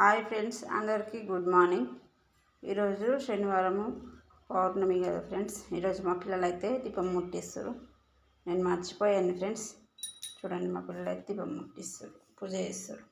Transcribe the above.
Hi friends అందరికీ good morning. ఈరోజు శనివారము పౌర్ణమి కదా ఫ్రెండ్స్. ఈరోజు మా పిల్లలు అయితే దీపం ముట్టిస్తారు. నేను మర్చిపోయాను ఫ్రెండ్స్. చూడండి మా పిల్లలు అయితే దీపం ముట్టిస్తారు. పూజ చేస్తారు.